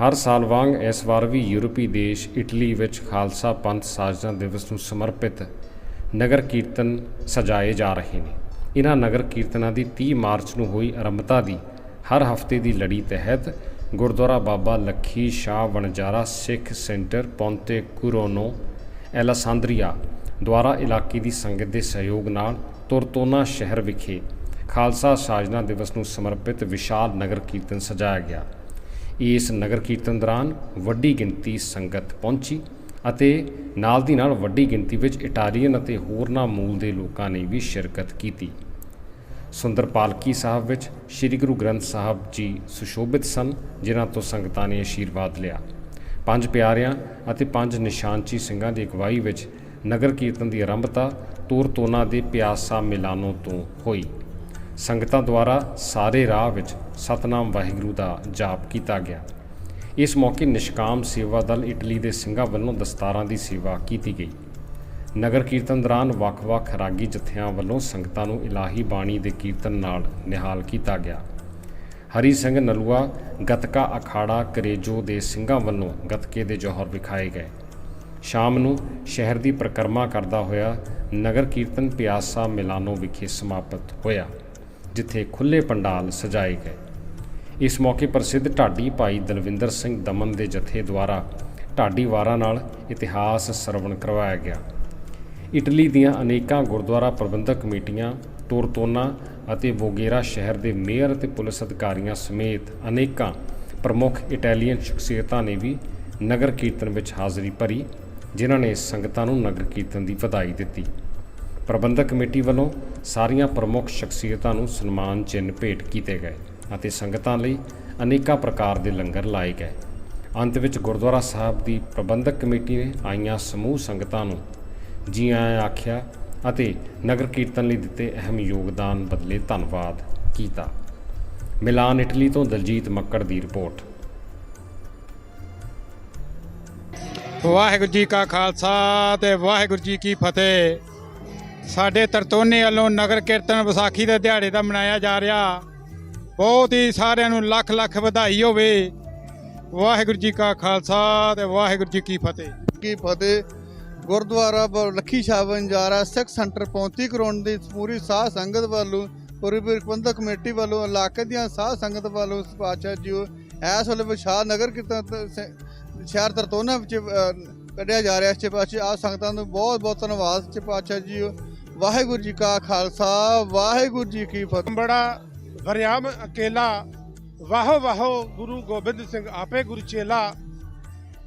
ਹਰ ਸਾਲ ਵਾਂਗ ਇਸ ਵਾਰ ਵੀ ਯੂਰਪੀ ਦੇਸ਼ ਇਟਲੀ ਵਿੱਚ ਖਾਲਸਾ ਪੰਥ ਸਾਜਨਾ ਦਿਵਸ ਨੂੰ ਸਮਰਪਿਤ ਨਗਰ ਕੀਰਤਨ ਸਜਾਏ ਜਾ ਰਹੇ ਨੇ। ਇਹਨਾਂ ਨਗਰ ਕੀਰਤਨਾਂ ਦੀ 30 ਮਾਰਚ ਨੂੰ ਹੋਈ ਆਰੰਭਤਾ ਦੀ ਹਰ ਹਫ਼ਤੇ ਦੀ ਲੜੀ ਤਹਿਤ Gurdwara Baba Lakhi Shah Vanjara Sikh centre Pontecurone Alessandria ਦੁਆਰਾ ਇਲਾਕੇ ਦੀ ਸੰਗਤ ਦੇ ਸਹਿਯੋਗ ਨਾਲ ਤੁਰਤੋਨਾ ਸ਼ਹਿਰ ਵਿਖੇ ਖਾਲਸਾ ਸਾਜਨਾ ਦਿਵਸ ਨੂੰ ਸਮਰਪਿਤ ਵਿਸ਼ਾਲ ਨਗਰ ਕੀਰਤਨ ਸਜਾਇਆ ਗਿਆ। ਇਸ ਨਗਰ ਕੀਰਤਨ ਦੌਰਾਨ ਵੱਡੀ ਗਿਣਤੀ ਸੰਗਤ ਪਹੁੰਚੀ ਅਤੇ ਨਾਲ ਦੀ ਨਾਲ ਵੱਡੀ ਗਿਣਤੀ ਵਿੱਚ ਇਟਾਲੀਅਨ ਅਤੇ ਹੋਰਨਾਂ ਮੂਲ ਦੇ ਲੋਕਾਂ ਨੇ ਵੀ ਸ਼ਿਰਕਤ ਕੀਤੀ। ਸੁੰਦਰ ਪਾਲਕੀ ਸਾਹਿਬ ਵਿੱਚ ਸ੍ਰੀ ਗੁਰੂ ਗ੍ਰੰਥ ਸਾਹਿਬ ਜੀ ਸੁਸ਼ੋਭਿਤ ਸਨ, ਜਿਨ੍ਹਾਂ ਤੋਂ ਸੰਗਤਾਂ ਨੇ ਆਸ਼ੀਰਵਾਦ ਲਿਆ। ਪੰਜ ਪਿਆਰਿਆਂ ਅਤੇ ਪੰਜ ਨਿਸ਼ਾਨਚੀ ਸਿੰਘਾਂ ਦੀ ਅਗਵਾਈ ਵਿੱਚ ਨਗਰ ਕੀਰਤਨ ਦੀ ਆਰੰਭਤਾ ਤੋਰ ਤੂਰਤੋਨਾ ਦੇ ਪਿਆਸਾ ਮਿਲਾਨੋ ਤੋਂ ਹੋਈ। ਸੰਗਤਾਂ ਦੁਆਰਾ ਸਾਰੇ ਰਾਹ ਵਿੱਚ ਸਤਨਾਮ ਵਾਹਿਗੁਰੂ ਦਾ ਜਾਪ ਕੀਤਾ ਗਿਆ। ਇਸ ਮੌਕੇ ਨਿਸ਼ਕਾਮ ਸੇਵਾ ਦਲ ਇਟਲੀ ਦੇ ਸਿੰਘਾਂ ਵੱਲੋਂ ਦਸਤਾਰਾਂ ਦੀ ਸੇਵਾ ਕੀਤੀ ਗਈ। ਨਗਰ ਕੀਰਤਨ ਦੌਰਾਨ ਵੱਖ-ਵੱਖ ਰਾਗੀ ਜਥਿਆਂ ਵੱਲੋਂ ਸੰਗਤਾਂ ਨੂੰ ਇਲਾਹੀ ਬਾਣੀ ਦੇ ਕੀਰਤਨ ਨਾਲ ਨਿਹਾਲ ਕੀਤਾ ਗਿਆ। ਹਰੀ ਸਿੰਘ ਨਲੂਆ, ਗਤਕਾ ਅਖਾੜਾ, ਕਰੇਜੋ ਦੇ ਸਿੰਘਾਂ ਵੱਲੋਂ ਗਤਕੇ ਦੇ ਜੋਹਰ ਵਿਖਾਏ ਗਏ। ਸ਼ਾਮ ਨੂੰ ਸ਼ਹਿਰ ਦੀ ਪ੍ਰਕਰਮਾ ਕਰਦਾ ਹੋਇਆ ਨਗਰ ਕੀਰਤਨ ਪਿਆਸਾ ਮਿਲਾਨੋ ਵਿਖੇ ਸਮਾਪਤ ਹੋਇਆ। ਜਿੱਥੇ ਖੁੱਲੇ ਪੰਡਾਲ ਸਜਾਏ ਗਏ। ਇਸ ਮੌਕੇ ਪ੍ਰਸਿੱਧ ਢਾਡੀ ਭਾਈ ਦਲਵਿੰਦਰ ਸਿੰਘ ਦਮਨ ਦੇ ਜਥੇ ਦੁਆਰਾ ਢਾਡੀ ਵਾਰਾਂ ਨਾਲ ਇਤਿਹਾਸ ਸਰਵਣ ਕਰਵਾਇਆ ਗਿਆ। ਇਟਲੀ ਦੀਆਂ ਅਨੇਕਾਂ ਗੁਰਦੁਆਰਾ ਪ੍ਰਬੰਧਕ ਕਮੇਟੀਆਂ ਟੋਰਤੋਨਾ ਅਤੇ ਵੋਗੇਰਾ ਸ਼ਹਿਰ ਦੇ ਮੇਅਰ ਅਤੇ ਪੁਲਿਸ ਅਧਿਕਾਰੀਆਂ ਸਮੇਤ ਅਨੇਕਾਂ ਪ੍ਰਮੁੱਖ ਇਟਾਲੀਅਨ ਸ਼ਖਸੀਅਤਾਂ ਨੇ ਵੀ ਨਗਰ ਕੀਰਤਨ ਵਿੱਚ ਹਾਜ਼ਰੀ ਭਰੀ, ਜਿਨ੍ਹਾਂ ਨੇ ਸੰਗਤਾਂ ਨੂੰ ਨਗਰ ਕੀਰਤਨ ਦੀ ਵਧਾਈ ਦਿੱਤੀ। ਪ੍ਰਬੰਧਕ ਕਮੇਟੀ ਵੱਲੋਂ ਸਾਰੀਆਂ ਪ੍ਰਮੁੱਖ ਸ਼ਖਸੀਅਤਾਂ ਨੂੰ ਸਨਮਾਨ ਚਿੰਨ੍ਹ ਭੇਟ ਕੀਤੇ ਗਏ ਅਤੇ ਸੰਗਤਾਂ ਲਈ ਅਨੇਕਾਂ ਪ੍ਰਕਾਰ ਦੇ ਲੰਗਰ ਲਾਏ ਗਏ। ਅੰਤ ਵਿੱਚ ਗੁਰਦੁਆਰਾ ਸਾਹਿਬ ਦੀ ਪ੍ਰਬੰਧਕ ਕਮੇਟੀ ਨੇ ਆਈਆਂ ਸਮੂਹ ਸੰਗਤਾਂ ਨੂੰ ਜੀ ਆਇਆਂ ਆਖਿਆ ਅਤੇ ਨਗਰ ਕੀਰਤਨ ਲਈ ਦਿੱਤੇ ਅਹਿਮ ਯੋਗਦਾਨ ਬਦਲੇ ਧੰਨਵਾਦ ਕੀਤਾ। ਮਿਲਾਨ ਇਟਲੀ ਤੋਂ ਦਲਜੀਤ ਮੱਕੜ ਦੀ ਰਿਪੋਰਟ। ਵਾਹਿਗੁਰੂ ਜੀ ਕਾ ਖਾਲਸਾ ਤੇ ਵਾਹਿਗੁਰੂ ਜੀ ਕੀ ਫਤਿਹ। ਸਾਡੇ ਤਰਤੋਨੇ ਵੱਲੋਂ ਨਗਰ ਕੀਰਤਨ ਵਿਸਾਖੀ ਦੇ ਦਿਹਾੜੇ ਦਾ ਮਨਾਇਆ ਜਾ ਰਿਹਾ। ਬਹੁਤ ਹੀ ਸਾਰਿਆਂ ਨੂੰ ਲੱਖ ਲੱਖ ਵਧਾਈ ਹੋਵੇ। ਵਾਹਿਗੁਰੂ ਜੀ ਕਾ ਖਾਲਸਾ ਤੇ ਵਾਹਿਗੁਰੂ ਜੀ ਕੀ ਫਤਿਹ। ਕੀ ਫਤਿਹ। ਗੁਰਦੁਆਰਾ ਲੱਖੀ ਸ਼ਾਹ ਬੰਜਾਰਾ ਸਿੱਖ ਸੈਂਟਰ 35 ਕਰੋੜ ਦੀ ਪੂਰੀ ਸਾਹ ਸੰਗਤ ਵੱਲੋਂ, ਪੂਰੀ ਪ੍ਰਬੰਧਕ ਕਮੇਟੀ ਵੱਲੋਂ, ਇਲਾਕੇ ਦੀਆਂ ਸਾਹ ਸੰਗਤ ਵੱਲੋਂ ਪਾਤਸ਼ਾਹ ਜੀਓ। ਇਸ ਵੇਲੇ ਵਿਸ਼ਾਲ ਨਗਰ ਕੀਰਤਨ ਸ਼ਹਿਰ ਤਰਤੋਨਾ ਵਿੱਚ ਕੱਢਿਆ ਜਾ ਰਿਹਾ। ਇਸ ਪਾਤਸ਼ਾਹ ਆ ਸੰਗਤਾਂ ਨੂੰ ਬਹੁਤ ਬਹੁਤ ਧੰਨਵਾਦ ਚ ਪਾਤਸ਼ਾਹ ਜੀਓ ਵਾਹਿਗੁਰੂ ਜੀ ਕਾ ਖਾਲਸਾ, ਵਾਹਿਗੁਰੂ ਜੀ ਕੀ ਫਤਿਹ। ਬੜਾ ਵਰਿਆਮ ਅਕੇਲਾ, ਵਾਹੋ ਵਾਹੋ ਗੁਰੂ ਗੋਬਿੰਦ ਸਿੰਘ ਆਪੇ ਗੁਰੂ ਚੇਲਾ।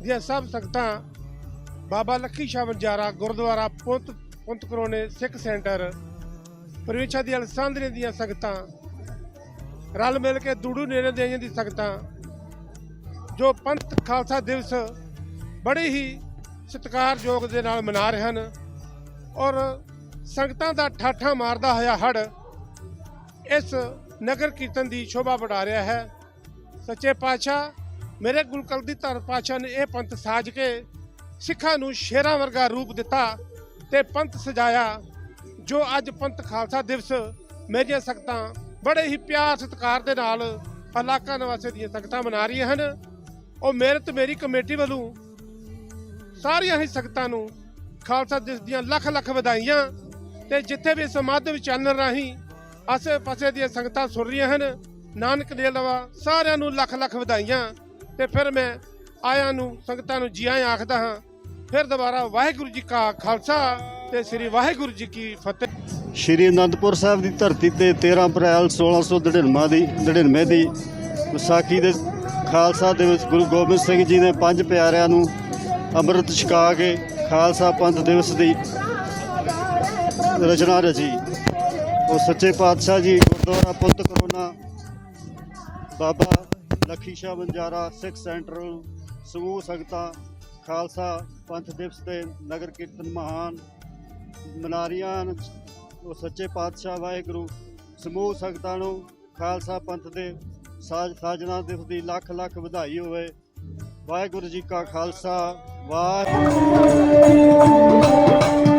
ਦੀਆਂ ਸਭ ਸੰਗਤਾਂ, ਬਾਬਾ ਲੱਖੀ ਸ਼ਾਹ ਬੰਜਾਰਾ ਗੁਰਦੁਆਰਾ ਪੁੰਤ ਪੁੰਤ ਕਰੋਨੇ ਸਿੱਖ ਸੈਂਟਰ, ਪਰਮੇਸ਼ਰ ਦੀ ਅਲਸਾਂਦਰੇ ਦੀਆਂ ਸੰਗਤਾਂ, ਰਲ ਮਿਲ ਕੇ ਦੂੜੂ ਨੇੜੇ ਦੇਆਂ ਦੀ ਸੰਗਤਾਂ, ਜੋ ਪੰਥ ਖਾਲਸਾ ਦਿਵਸ ਬੜੇ ਹੀ ਸਤਿਕਾਰਯੋਗ ਦੇ ਨਾਲ ਮਨਾ ਰਹੇ ਹਨ ਔਰ ਸੰਗਤਾਂ ਦਾ ਠਾਠਾ ਮਾਰਦਾ ਹੋਇਆ ਹੜ ਇਸ ਨਗਰ ਕੀਰਤਨ ਦੀ ਸ਼ੋਭਾ ਵਧਾ ਰਿਹਾ ਹੈ। ਸੱਚੇ ਪਾਤਸ਼ਾਹ, ਮੇਰੇ ਗੁਲਕਲਦੀ ਧਰ ਪਾਤਸ਼ਾਹ ਨੇ ਇਹ ਪੰਥ ਸਾਜ ਕੇ ਸਿੱਖਾਂ ਨੂੰ ਸ਼ੇਰਾਂ ਵਰਗਾ ਰੂਪ ਦਿੱਤਾ ਤੇ ਪੰਥ ਸਜਾਇਆ, ਜੋ ਅੱਜ ਪੰਥ ਖਾਲਸਾ ਦਿਵਸ ਮੇਰੀਆਂ ਸੰਗਤਾਂ ਬੜੇ ਹੀ ਪਿਆਰ ਸਤਿਕਾਰ ਦੇ ਨਾਲ ਇਲਾਕਾ ਨਿਵਾਸੀ ਦੀਆਂ ਸੰਗਤਾਂ ਮਨਾ ਰਹੀਆਂ ਹਨ। ਉਹ ਮਿਹਨਤ ਮੇਰੀ ਕਮੇਟੀ ਵੱਲੋਂ ਸਾਰੀਆਂ ਹੀ ਸੰਗਤਾਂ ਨੂੰ ਖਾਲਸਾ ਦਿਵਸ ਦੀਆਂ ਲੱਖ ਲੱਖ ਵਧਾਈਆਂ ਤੇ ਜਿੱਥੇ ਵੀ ਇਸ ਮਾਧਿਅਮ ਚੈਨਲ ਰਾਹੀਂ ਆਸੇ ਪਾਸੇ ਦੀਆਂ ਸੰਗਤਾਂ ਸੁਣ ਰਹੀਆਂ ਹਨ, ਨਾਨਕ ਦੇ ਇਲਾਵਾ ਸਾਰਿਆਂ ਨੂੰ ਲੱਖ ਲੱਖ ਵਧਾਈਆਂ। ਤੇ ਫਿਰ ਮੈਂ ਆਇਆਂ ਨੂੰ, ਸੰਗਤਾਂ ਨੂੰ ਜੀ ਆਇਆਂ ਆਖਦਾ ਹਾਂ, ਫਿਰ ਦੁਬਾਰਾ ਵਾਹਿਗੁਰੂ ਜੀ ਕਾ ਖਾਲਸਾ ਤੇ ਸ੍ਰੀ ਵਾਹਿਗੁਰੂ ਜੀ ਕੀ ਫਤਿਹ। ਸ਼੍ਰੀ ਅਨੰਦਪੁਰ ਸਾਹਿਬ ਦੀ ਧਰਤੀ ਤੇ 13 ਅਪ੍ਰੈਲ 1699 ਦੀ 99 ਦੀ ਵਿਸਾਖੀ ਦੇ ਖਾਲਸਾ ਦਿਵਸ ਗੁਰੂ ਗੋਬਿੰਦ ਸਿੰਘ ਜੀ ਨੇ ਪੰਜ ਪਿਆਰਿਆਂ ਨੂੰ ਅੰਮ੍ਰਿਤ ਛਕਾ ਕੇ ਖਾਲਸਾ ਪੰਥ ਦਿਵਸ ਦੀ ਰਚਨਾ ਰਚੀ। ਉਹ ਸੱਚੇ ਪਾਤਸ਼ਾਹ ਜੀ, ਗੁਰਦੁਆਰਾ ਪੁੱਤ ਕਰੋਨਾ। ਬਾਬਾ ਲੱਖੀ ਸ਼ਾਹ ਬੰਜਾਰਾ ਸਿੱਖ ਸੈਂਟਰਲ ਸਮੂਹ ਸੰਗਤਾਂ, ਖਾਲਸਾ ਪੰਥ ਦਿਵਸ ਤੇ ਨਗਰ ਕੀਰਤਨ ਮਹਾਨ ਮਨਾਰੀਆਂ ਹਨ। ਉਹ ਸੱਚੇ ਪਾਤਸ਼ਾਹ ਵਾਹਿਗੁਰੂ, ਸਮੂਹ ਸੰਗਤਾਂ ਨੂੰ ਖਾਲਸਾ ਪੰਥ ਦੇ ਸਾਜ ਸਾਜਣਾ ਦਿਵਸ ਦੀ ਲੱਖ ਲੱਖ ਵਧਾਈ ਹੋਵੇ। ਵਾਹਿਗੁਰੂ ਜੀ ਕਾ ਖਾਲਸਾ, ਵਾਹਿਗੁਰੂ।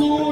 com